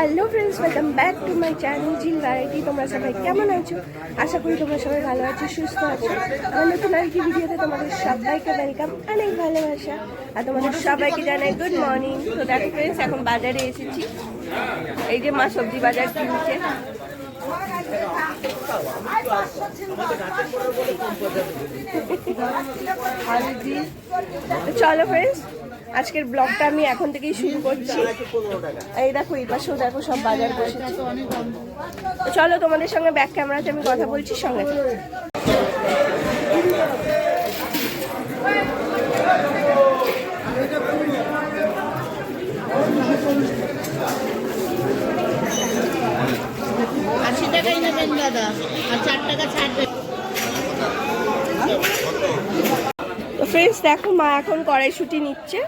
Hello friends welcome back to my channel zeal variety তোমরা সবাই কেমন আছো? আশা করি তোমরা সবাই ভালো আছো সুস্থ আছো। আমার নতুন আরেকটি ভিডিওতে তোমাদের সবাইকে ওয়েলকাম অনেক ভালোবাসা। আর তোমাদের সবাইকে জানাই গুড মর্নিং তো দেখো ফ্রেন্ডস এখন বাজারে এসেছি। এই যে মা সবজি বাজার কিনছে। চলো ফ্রেন্ডস আজকের ব্লগটা আমি এখন থেকেই শুরু করছি। এই দেখো, এই পাশেও দেখো সব বাজার বসেছে। চলো তোমাদের সঙ্গে ব্যাক ক্যামেরাতে আমি কথা বলছি সঙ্গে। আশি টাকাই নেবেন দাদা, আর চার টাকা ছাড় দেবেন তো ফ্রেন্ডস দেখো মা এখন কড়াইশুটি নিচ্ছে।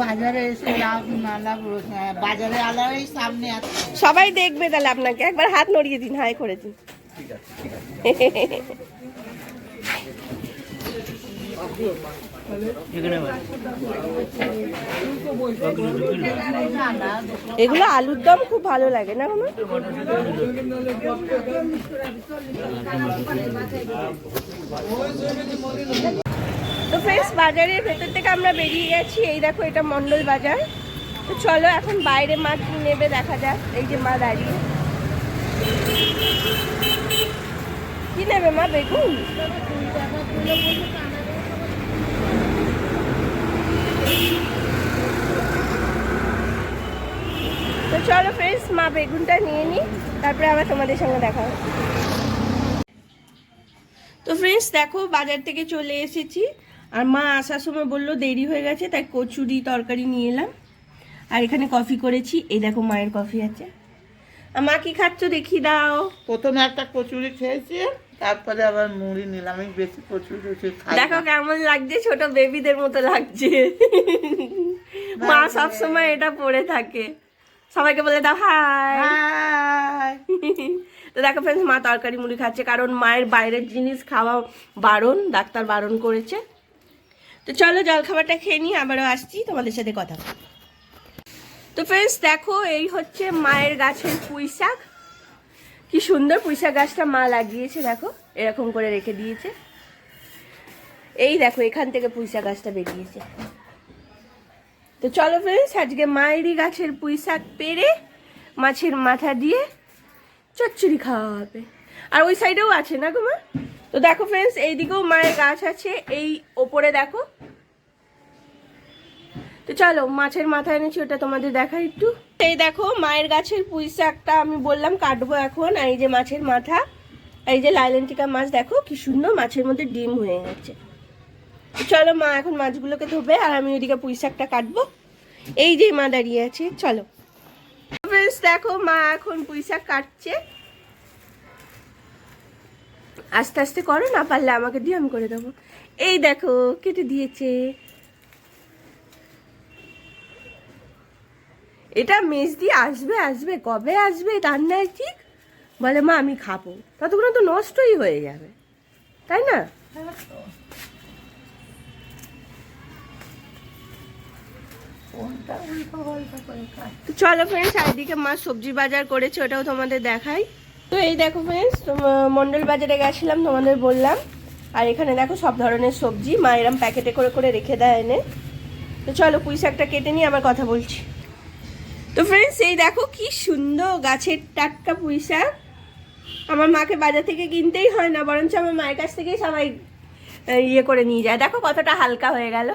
বাজারে এসে লাভ না লাভ বাজারে আলাদাই সামনে আছে। সবাই দেখবে তাহলে আপনাকে। একবার হাত নড়িয়ে দিন হাই করে দিন। এগুলো আলুর দম খুব ভালো লাগে, না আমার তো ফ্রেন্ডস বাজারের ভেতর থেকে আমরা বেরিয়ে গেছি। এই দেখো, এটা মন্ডল বাজার। তো চলো, এখন বাইরে মা কি নেবে, দেখা যাক। এই যে মা দাঁড়িয়ে। কি নেবে মা, বেগুন? তো চলো ফ্রেন্ডস মা বেগুনটা নিয়ে নিই তারপরে আবার তোমাদের সঙ্গে দেখা তো ফ্রেন্ডস দেখো বাজার থেকে চলে এসেছি। আর মা আসার সময় বলল দেরি হয়ে গেছে, তাই কচুরি তরকারি নিয়ে এলাম। আর এখানে কফি করেছি, এই দেখো মায়ের কফি আছে। মা কি খাচ্ছ দেখি দাও। প্রথমে একটা কচুরি খেয়েছি তারপরে আবার মুড়ি নিলাম। আমি বেশি কচুরি টচুরি খাই দেখো কেমন লাগছে ছোট বেবিদের মতো লাগছে। মা সব সময় এটা পরে থাকে। সবাইকে বলে দাও হাই। হাই। তো দেখো ফ্রেন্ডস মা তরকারি মুড়ি খাচ্ছে কারণ মায়ের বাইরের জিনিস খাওয়া বারণ ডাক্তার বারণ করেছে। তো চলো জল খাবারটা খেয়ে নিই আবারও আসছি তোমাদের সাথে কথা। তো ফ্রেন্ডস দেখো, এই হচ্ছে মায়ের গাছের পুঁই শাক কি সুন্দর পুঁই শাক গাছটা মা লাগিয়েছে, দেখো, এরকম করে রেখে দিয়েছে। এই দেখো, এখান থেকে পুঁই শাক গাছটা বেরিয়েছে। তো চলো ফ্রেন্ডস আজকে মায়েরই গাছের পুঁই শাক পেরে মাছের মাথা দিয়ে চচ্চড়ি খাওয়া হবে আর ওই সাইডেও আছে না গো মা? তো দেখো ফ্রেন্ডস এইদিকেও মায়ের গাছ আছে, এই ওপরে দেখো তো চলো, মাছের মাথা এনেছি, ওটা তোমাদের দেখা একটু। এই দেখো, মায়ের গাছের পুঁই শাকটা আমি বললাম কাটবো এখন এই যে মাছের মাথা, এই যে লাইলেন্টিকা মাছ, দেখো কি সুন্দর মাছের মধ্যে ডিম হয়ে গেছে। চলো, মা এখন মাছগুলোকে ধোবে, আর আমি ওইদিকে পুঁই শাকটা কাটবো। এই যে মা দাঁড়িয়ে আছে, চলো। ফ্রেন্ডস, দেখো, মা এখন পুঁই শাক কাটছে। আস্তে আস্তে করো, না পারলে আমাকে দিয়ে আমি করে দেবো। এই দেখো, কেটে দিয়েছে। এটা মেজ দিয়ে আসবে আসবে কবে আসবে রান্নায় ঠিক? বলে মা আমি খাব। ততক্ষণ তো নষ্টই হয়ে যাবে তাই না? তো চলো ফ্রেন্ডস চারিদিকে মা সবজি বাজার করেছে ওটাও তোমাদের দেখাই। তো এই দেখো ফ্রেন্ডস মন্ডল বাজারে গেছিলাম তোমাদের বললাম। আর এখানে দেখো সব ধরনের সবজি মা এরম প্যাকেটে করে করে রেখে দেয় এনে। তো চলো পুঁই শাকটা কেটে নিয়ে আবার কথা বলছি। তো ফ্রেন্ডস এই দেখো কি সুন্দর গাছের টাটকা পুঁই শাক। আমার মাকে বাজার থেকে কিনতেই হয় না বরঞ্চ আমার মায়ের কাছ থেকেই সবাই ইয়ে করে নিয়ে যায়। দেখো কতটা হালকা হয়ে গেল।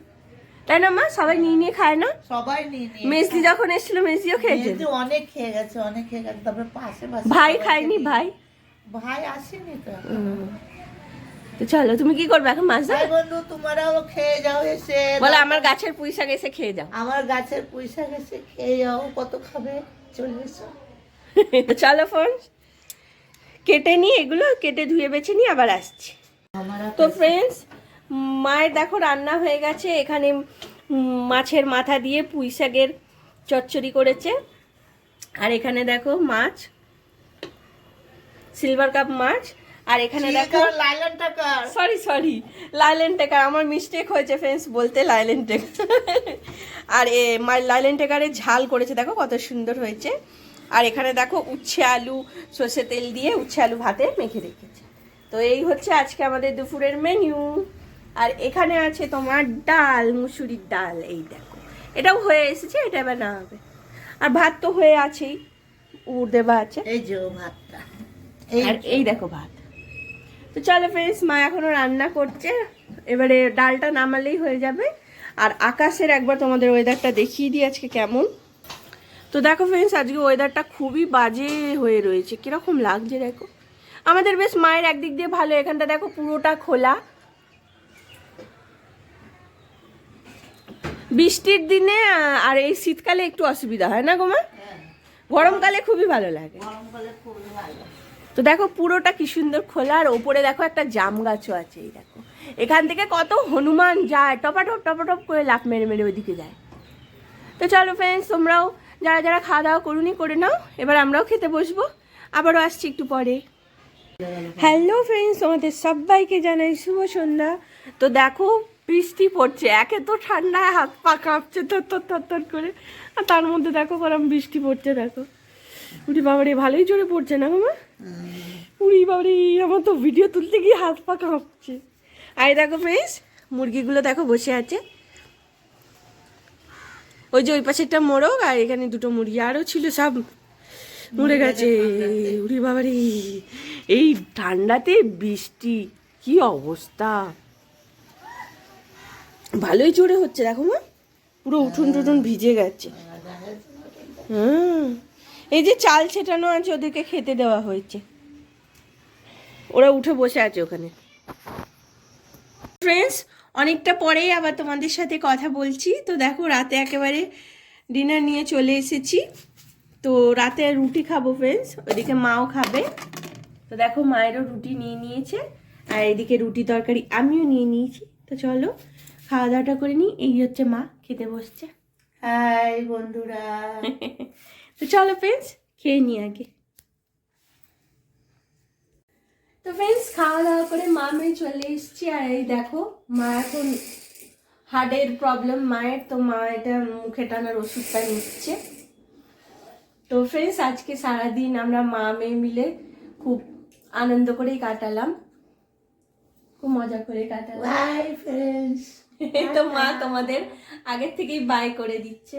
তাই না মা? সবাই নিয়ে নিয়ে খায় না? সবাই নিয়ে নিয়ে মেজদি যখন এসেছিল মেজদিও খেয়েছে অনেক খেয়ে গেছে অনেক খেয়ে গেছে। তারপরে পাশে পাশে ভাই খায়নি ভাই? ভাই আসেনি তো তো চলো তুমি কি করবে? এখন মাছ ধরো বন্ধু তোমরাও খেয়ে যাও এসে। বলে আমার গাছের পুঁই শাক এসে খেয়ে যাও। আমার গাছের পয়সা গেছে খেয়ে যাও। কত খাবে? চলে এসো। চলো ফোন কেটে নিই এগুলো কেটে ধুয়ে বেছে নিই আবার আসছি। তো ফ্রেন্ডস মায়ের দেখো রান্না হয়ে গেছে। এখানে মাছের মাথা দিয়ে পুঁই শাকের চচ্চড়ি করেছে। আর এখানে দেখো মাছ সিলভার কাপ মাছ। আর এখানে দেখো লাইলন টাকার। সরি সরি লাইলেন টেকার। আমার মিস্টেক হয়েছে ফ্রেন্ডস বলতে লাইলেন টেকার। আর এ লাইলেন টেকারে ঝাল করেছে দেখো কত সুন্দর হয়েছে। আর এখানে দেখো উচ্ছে আলু সর্ষে তেল দিয়ে উচ্ছে আলু ভাতে মেখে রেখেছে। তো এই হচ্ছে আজকে আমাদের দুপুরের মেনু আর এখানে আছে তোমার ডাল মুসুরির ডাল এই দেখো। এটাও হয়ে এসেছে এটা এবার না হবে। আর ভাত তো হয়ে আছেই। উড় দেবা আছে। এই যে ভাতটা। আর এই দেখো ভাত। তো চলো ফ্রেন্ডস মা এখনও রান্না করছে। এবারে ডালটা নামালেই হয়ে যাবে। আর আকাশের একবার তোমাদের ওয়েদারটা দেখিয়ে দিই আজকে কেমন। তো দেখো ফ্রেন্ডস আজকে ওয়েদারটা খুবই বাজে হয়ে রয়েছে। কীরকম লাগছে দেখো। আমাদের বেশ মায়ের একদিক দিয়ে ভালো এখানটা দেখো পুরোটা খোলা। বৃষ্টির দিনে আর এই শীতকালে একটু অসুবিধা হয় না গো মা? গরমকালে খুবই ভালো লাগে। গরমকালে খুবই ভালো তো দেখো পুরোটা কি সুন্দর খোলা, আর ওপরে দেখো একটা জাম গাছও আছে, এই দেখো। এখান থেকে কত হনুমান যায়, টপাটপ টপাটপ করে লাফ মেরে মেরে ওইদিকে যায়। তো চলো ফ্রেন্ডস তোমরাও যারা যারা খাওয়া দাওয়া করুনি, করে নাও, এবার আমরাও খেতে বসবো। আবারও আসছি একটু পরে। হ্যালো ফ্রেন্ডস তোমাদের সবাইকে জানাই শুভ সন্ধ্যা। তো দেখো বৃষ্টি পড়ছে, একে তো ঠান্ডায় হাত পা কাঁপছে থর থর থর করে। আর তার মধ্যে দেখো গরম বৃষ্টি পড়ছে, দেখো। উঠি বাবারে, ভালোই জোরে পড়ছে না মামা উড়ি বাবারে, আমার তো ভিডিও তুলতে গিয়ে হাত পা কাঁপছে। আর এই দেখো ফ্রেন্ডস মুরগিগুলো দেখো বসে আছে। ওই যে ওই পাশে একটা মোরগ আর এখানে দুটো মুরগি আরও ছিল সব মরে গেছে। উড়ি বাবারে, এই ঠান্ডাতে বৃষ্টি, কি অবস্থা? ভালোই জোরে হচ্ছে, দেখো মা। পুরো উঠুন টুটুন ভিজে গেছে। হুম এই যে চাল ছেটানো আছে ওদেরকে খেতে দেওয়া হয়েছে। ওরা উঠে বসে আছে ওখানে। ফ্রেন্ডস অনেকটা পরেই আবার তোমাদের সাথে কথা বলছি। তো দেখো রাতে একেবারে ডিনার নিয়ে চলে এসেছি। তো রাতে রুটি খাব ফ্রেন্ডস ওইদিকে মাও খাবে। তো দেখো মায়েরও রুটি নিয়ে নিয়েছে। আর এদিকে রুটি তরকারি আমিও নিয়ে নিয়েছি। তো চলো খাওয়া দাওয়াটা করে নিই। এই হচ্ছে মা খেতে বসছে। হাই বন্ধুরা। তো চলো ফ্রেন্ডস খেয়ে নিই আগে তো ফ্রেন্ডস খাওয়া দাওয়া করে মা মেয়ে চলে এসেছি আর এই দেখো মা এখন হার্টের প্রবলেম মায়ের তো মা এটা মুখে টানার ওষুধটা নিচ্ছে তো ফ্রেন্ডস আজকে সারাদিন আমরা মা মেয়ে মিলে খুব আনন্দ করেই কাটালাম খুব মজা করে কাটালাম বাই ফ্রেন্ডস তো মা তোমাদের আগের থেকেই বাই করে দিচ্ছে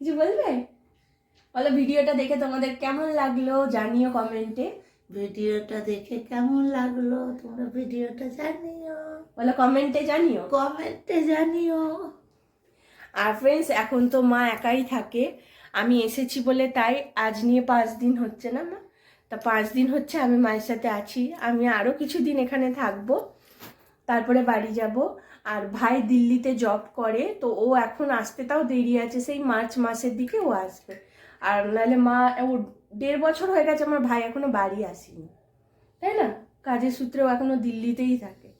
কিছু বলবে বলো ভিডিওটা দেখে তোমাদের কেমন লাগল জানিও কমেন্টে। ভিডিওটা দেখে কেমন লাগল তোমরা ভিডিওটা জানিও। বলো কমেন্টে জানিও। কমেন্টে জানিও। আর ফ্রেন্ডস এখন তো মা একাই থাকে। আমি এসেছি বলে তাই আজ নিয়ে পাঁচ দিন হচ্ছে না মা? তা পাঁচ দিন হচ্ছে আমি মায়ের সাথে আছি। আমি আরও কিছু দিন এখানে থাকব। তারপরে বাড়ি যাব। আর ভাই দিল্লিতে জব করে তো ও এখন আসতে তাও দেরি আছে। সেই মার্চ মাসের দিকে ও আসবে। আর নাহলে মা ও দেড় বছর হয়ে গেছে আমার ভাই এখনও বাড়ি আসেনি। তাই না? কাজের সূত্রে ও এখনও দিল্লিতেই থাকে।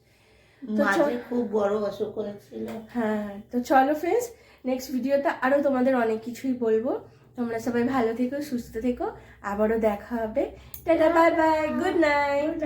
খুব বড় অসুখ করেছিল। হ্যাঁ তো চলো ফ্রেন্ডস নেক্সট ভিডিওতে আরও তোমাদের অনেক কিছুই বলব। তোমরা সবাই ভালো থেকো সুস্থ থেকো। আবারও দেখা হবে। Tata bye bye good night.